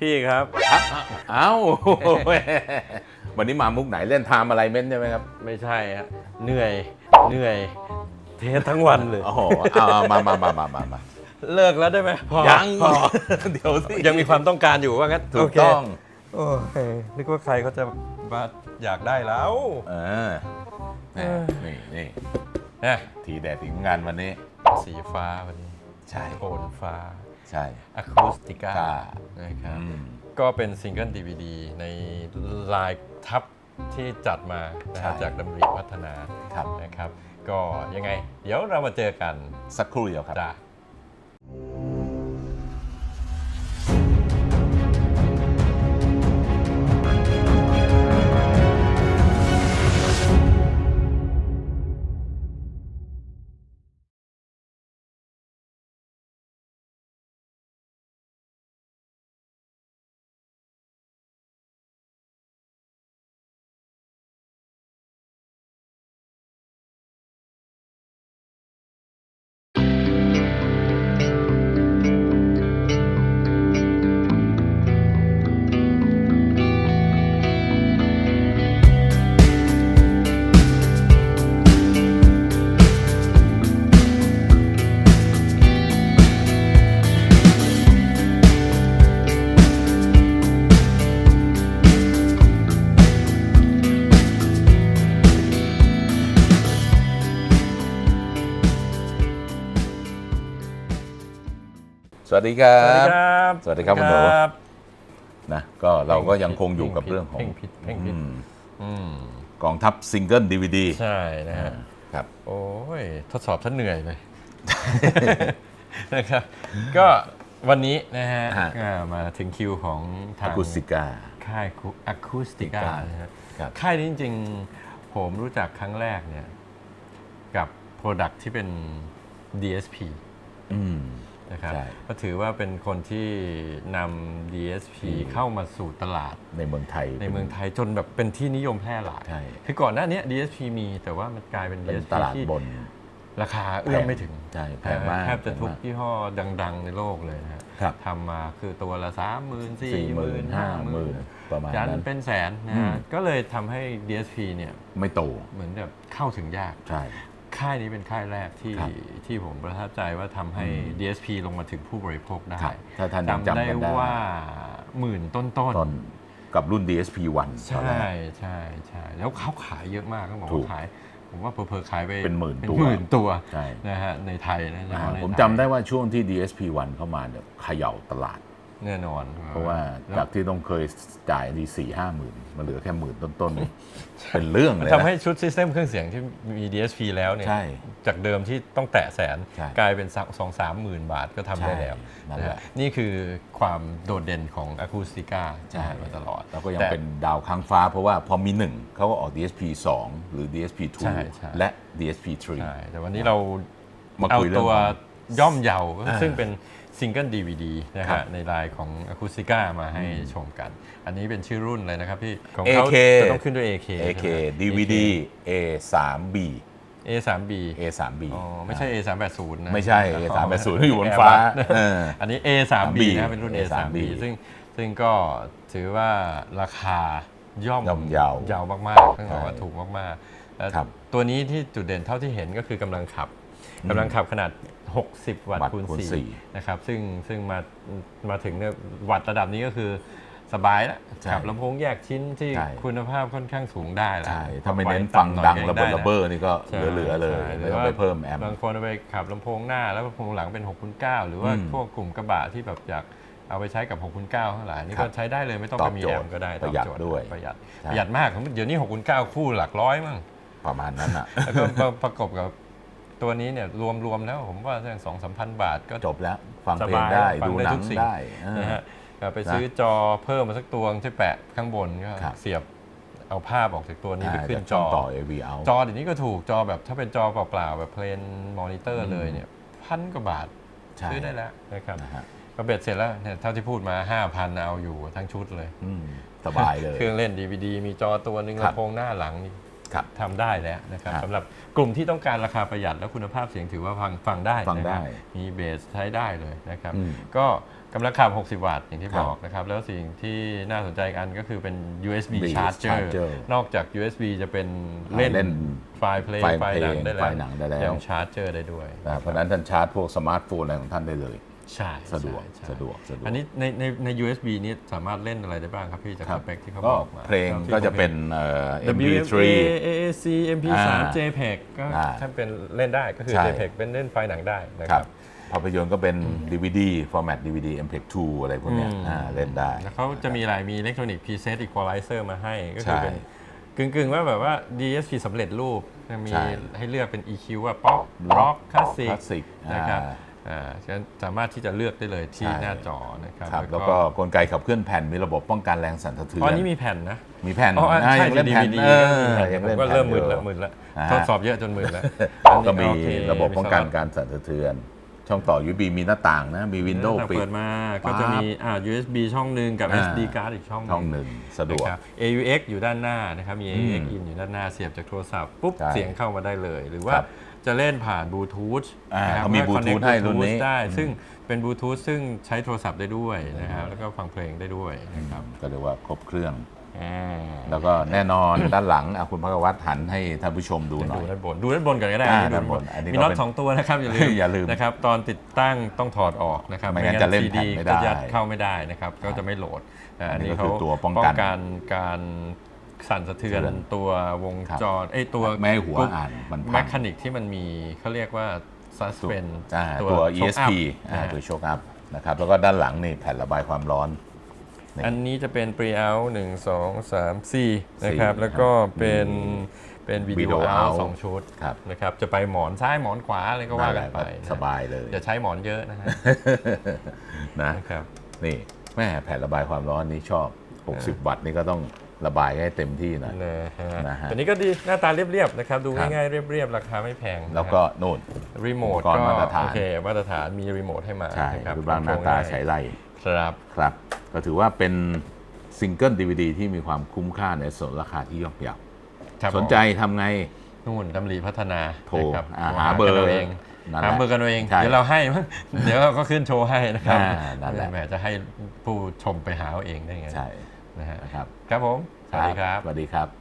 พี่ครับ เอ้า วันนี้มามุกไหนเล่นไทม์อะไรเม้นใช่ไหมครับ ไม่ใช่ฮะเหนื่อยเหนื่อย เทสทั้งวันเลย โอ้โหเอามามามามามามาเลิกแล้วได้ไหมพอยังพอเดี๋ยวสิยังมีความต้องการอยู่ว่างั้นถูโอกเคต้องโอ้ยนึกว่าใครเขาจะมาอยากได้แล้วเออแหม่นี่นี่นะทีแดดถึงงานวันนี้ สีฟ้าวันนี้ใช่โทนฟ้า ใช่ อะคูสติก้าค่ะนะครับอืมก็เป็นซิงเกิล DVD ในลายทับที่จัดมานะฮะใช่ จากดำริพัฒนาครับนะครับ ก็ยังไง เดี๋ยวเรามาเจอกันสักครู่เดียวครับ จ้า วัสดีครัสวัสดีบครับ สวัสดีครับคุณหนูครับนะก็เราก็ยังคงอยู่กับเรื่องของเพ่งผิดเพ่งผิดอืมอืมกองทัพซิงเกิลดีวดีใช่นะฮะครับ โอ้ย ทดสอบท่านเหนื่อยเลยนะครับ ก็วันนี้นะฮะฮะก็มาถึงคิวของทาอางคูสติก้าค่ายอะคูสติก้า Acoustica นะฮะครับค่ายนี้จริงๆ ผมรู้จักครั้งแรกเนี่ย กับ Product ที่เป็น DSP อืม นะครับ ใช่ ก็ถือว่าเป็นคนที่นำ DSP เข้ามาสู่ตลาด ในเมืองไทย ในเมืองไทยจนแบบเป็นที่นิยมแพร่หลาย ใช่ คือก่อนหน้านี้ DSP มีแต่ว่ามันกลายเป็น เป็น DSP ตลาดที่บน ราคาเอื้อมไม่ถึงใช่แพงมากแทบจะทุกแพงมากยี่ห้อดัง ๆ ในโลกเลยนะฮะครับทำมาคือตัวละสามหมื่นสี่สี่หหมื่มื่นนห้าห้าหหมื่มื่นนประมาณยันนั้น เป็นแสนนะอืฮะมก็เลยทำให้ DSP เนี่ยไม่โตเหมือนแบบเข้าถึงยาก ใช่ ค่ายนี้เป็นค่ายแรกที่ครับที่ผมประทับใจว่าทำให้ DSP ลงมาถึงผู้บริโภคได้ครับถ้าท่านยังจำได้จำกันได้ว่าหมื่นต้นๆ ตอนกับรุ่น DSP 1 ตอนใช่แรกใช่ใช่แล้วเขาขายเยอะมากต้องบอกถูว่ากขาย ผมว่าเพอๆขายไปเป็นหมื่นตัวหมื่นตัวใช่ นะฮะในไทยนะเฉอ่าพาะในผมทย จำได้ว่าช่วงที่ DSP 1 เข้ามาเนี่ยเขย่าตลาด แน่นอน เพราะว่าแล้วจากที่ต้องเคยจ่ายดีสี่ห้าหมื่นมาเหลือแค่หมื่นต้นๆนี่เป็นเรื่องมันเลยทำให้นะชุดซิสเต็มเครื่องเสียงที่มี DSP แล้วเนี่ยใช่จากเดิมที่ต้องแตะแสนใช่กลายเป็นสองสามหมื่นบาทก็ทำได้แล้วใช่นั่นนะแหฮะละนี่คือความโดดเด่นของอะคูสติก้าใช่มาตลอด แล้วก็ยังแต่เป็นดาวค้างฟ้าเพราะว่าพอมีหนึ่งเขาก็ออก DSP 2 หรือ DSP ใช่ใช่2และ DSP ใช่3แต่วันนี้เรามาเอาคุยเรื่อตังวของ ย่อมเยาว์อ่าซึ่งเป็นซิงเกิล DVD นะครัฮะบในลายของอะคูสติก้ามาให้ชมกัน อันนี้เป็นชื่อรุ่นเลยนะครับพี่ของเขา AK จะต้องขึ้นด้วย AK AK ใช่ไหม DVD A 3 B A 3 B A 3 B อ๋อไม่ใช่ A 3 8 0 นะไม่ใช่ A 3 8 0 ที่อยู่บนฟ้าเอออันนี้ A 3 B นะเป็นรุ่น A 3 B ซึ่งซึ่งก็ถือว่าราคาย่อมย่อมเยาว์ยาวมากๆต้องบอกว่าใช่ถูกมากๆแล้วครับตัวนี้ที่จุดเด่นเท่าที่เห็นก็คือกำลังขับกำลังขับขนาด 60วัตต์วัตต์คูณคูณสี่4นะครับซึ่งซึ่งมามาถึงเนี่ยวัตต์ระดับนี้ก็คือสบายแล้วใช่ขับลำโพงแยกชิ้นที่ใช่คุณภาพค่อนข้างสูงได้แล้วใช่ถ้าไม่ปล่อยเน้นฟังต่ำหน่อยดังก็ยัระเบิดไระเบ้อนี่ก็ใช่เหลือๆเลยใช่ไม่ต้องไปเพิ่มแอมป์บางคนเอาไปขับลำโพงหน้าแล้วลำโพงหลังเป็น6คุณ9หรือว่าอืมพวกกลุ่มกระบะที่แบบอยากเอาไปใช้กับ6คุณ9ทั้งหลายนี่ครัก็บใช้ได้เลยไม่ต้องตไปอบมีโจแอทย์มป์ก็ได้ประหยัดตอบโจทด้วยประหยัดใช่ประหยัดมากเดี๋ยวนี้6คุณ9คู่หลักร้อยมั้งประมาณนั้นอะแล้วก็ประประกบกับ ตัวนี้เนี่ยรวมๆแล้วผมว่าสองสามพันบาทก็จบแล้วฟังสเพลงบายได้ฟังดูได้หนัทุงกสิ่งได้เออนะฮะก็ไปซื้อจอเพิ่มมาสักตัวที่แปะข้างบนก็ครับเสียบเอาภาพออกจากตัวนี้ไปขึ้นจช่องต่อ AV เอาจอเดี๋ยวนี้ก็ถูกจอแบบถ้าเป็นจอเปล่าๆแบบเพลนมอนิเตอร์เลยเนี่ยพันกว่าบาทใช่ซื้อได้แล้วนะครับนะฮะก็เบ็ดเสร็จแล้วเนี่ยเท่าที่พูดมา 5,000 เอาอยู่ทั้งชุดเลยอืมสบายเลย เครื่องเล่น DVD มีจอตัวหนึ่งครับลำโพงหน้าหลังนี่ครับ ทำได้แล้วนะครับครับสำหรับกลุ่มที่ต้องการราคาประหยัดและคุณภาพเสียงถือว่าฟังฟังได้ฟังได้นะครับมีเบสใช้ได้เลยนะครับอืมก็กำลังขับ 60 วัตต์อย่างที่ครับบอกนะครับ แล้วสิ่งที่น่าสนใจอีกอันก็คือเป็น USB USB charger charger นอกจาก USB จะเป็นอ่าเล่นเล่นไฟล์เพลงไฟล์ไฟล์หนังเพลงได้แล้วไฟล์หนังได้แล้วยังชาร์จเจอร์ได้ด้วยนะเพราะฉะนั้นท่านชาร์จพวกสมาร์ทโฟนอะไรของท่านได้เลย ใช่สะดวกใช่สะดวกสะดวก อันนี้ในในใน USB นี้สามารถเล่นอะไรได้บ้างครับพี่จากครัสเปคที่เขาก็บอกมาเพลงที่ก็จะผมห็เป็นเอ่อ MP3 WMA AAC MP3 อ่า JPEG ก็อ่าถ้าเป็นเล่นได้ก็คือ ใช่ JPEG เป็นเล่นไฟล์หนังได้นะคครัรับ บภาพยนตร์ก็เป็น DVD format DVD MPEG 2 อะไรพวกเนี้ยอืมอ่าเล่นได้ แล้วเขาจะมีอะไรมี Electronic Preset Equalizer มาให้ก็คือใช่เป็นกึ่งกึ่งๆ ว่าแบบว่า DSP สำเร็จรูปจะมีใช่ให้เลือกเป็น EQ ว่าป๊อปร็อกคลาสสิก Classic นะครับอ่าอ่า ฉะนั้นสามารถที่จะเลือกได้เลยที่ใช่หน้าจอนะครับครับ แล้วก็กลไกขับเคลื่อนแผ่นมีระบบป้องกันแรงสั่นสะเทืออ๋อนนี่มีแผ่นนะ มีแผ่นอ๋ออ่าใช่ยังเล่นแผ่น DVD เออก็มียังผมเล่นก็แผ่นเริ่มมึนอยู่แล้วมึนแล้วอ่าทดสอบเยอะจนมึนแล้วก็มีโอเคระบบป้องกันมีสล็ตการสั่นสะเทือน ช่องต่อ USB มีหน้าต่างนะ มีวินโดว์ตั้งแต่ปิดเปิดมา ก็ปั๊บจะมีอ่า USB ช่องหนึ่งกับอ่า SD card อีกช่องหช่องนึ่งหนึ่งสะดวกนะครับ AUX อยู่ด้านหน้านะครับมี AUX อืม in อยู่ด้านหน้าเสียบจากโทรศัพท์ปุ๊บใช่เสียงเข้ามาได้เลยหรือว่าครับ จะเล่นผ่านบลูทูธอ่านะครับเขามีก็ Bluetooth connect ให้รุ่นนี้ Bluetooth ได้อืมซึ่งเป็นบลูทูธซึ่งใช้โทรศัพท์ได้ด้วยนะครับแล้วก็ฟังเพลงได้ด้วยนะครับก็เรียกว่าครบเครื่อง อ่าแล้วก็แน่นอน ด้านหลังอะคุณพักวัตรหันให้ท่านผู้ชมดูหน่ดูอยด้านบนดูด้านบนก่อนก็ได้อ่าดูด้านบนอันนี้ก็มีน็อตเป็นสองตัวนะครับอย่าลืมอย่าลืมนะครับตอนติดตั้งต้องถอดออกนะครับไม่งั้นจะเล่นซีแผ่นดีไม่ได้ก็ยัดเข้าไม่ได้นะครับก็จะไม่โหลดอ่าอัอันนนี้นี้ก็เขาคือตัวป้องกันกันการ สั่นสะเทือนเทือนตัววงครับจรไอ้ยตัวไม่ให้หัวอ่านมันแมพังคคานิกที่มันมีเขาเรียกว่า suspend อ่าตัว choke ESP up อ่านะฮะตัวโชคอัพนะครับแล้วก็ด้านหลังนี่แผ่นระบายความร้อนนี่อันนี้จะเป็น pre out หนึ่งสองสามสี่นะครับ แล้วก็เป็นเป็นวิดีโอ Video เอา out สองชุดครับนะครับจะไปหมอนซ้ายหมอนขวาอะไรก็ว่านั่นแหกัละนไปนะสบายเลยอย่าใช้หมอนเยอะนะฮะนะนะครับนี่แม่แผ่นระบายความร้อนนี้ชอบ 60 วัตต์นี่ก็ต้อง ระบายให้เต็มที่หนะนะฮะนะฮะ ตัวนี้ก็ดีหน้าตาเรียบๆนะครับ ดูครับง่ายๆเรียบๆ ราคาไม่แพงแล้วก็นู่น รีโมทอุปกรณ์ก็มาตรฐาน โอเคมาตรฐานมีรีโมทให้มาใช่นะครับรูปร่างหน้าตาใช้ไล่ครับครับ ก็ถือว่าเป็นซิงเกิลดีวดีที่มีความคุ้มค่าในส่วนราคาที่ย่อมเยาครับสนใจทำไง นู่นดำริพัฒนาโทรนะครับอ่าโทหาเบอร์กันเองนั่นแหละหาเบอร์กันเอาเองใช่เดี๋ยวเราให้มั้ง เดี๋ยวเราก็ขึ้นโชว์ให้นะครับอ่านั่นแหละ แหมจะให้ผู้ชมไปหาเอาเองได้ไง ใช่ นะฮะนะครับ ครับผม สวัสดีครับ สวัสดีครับ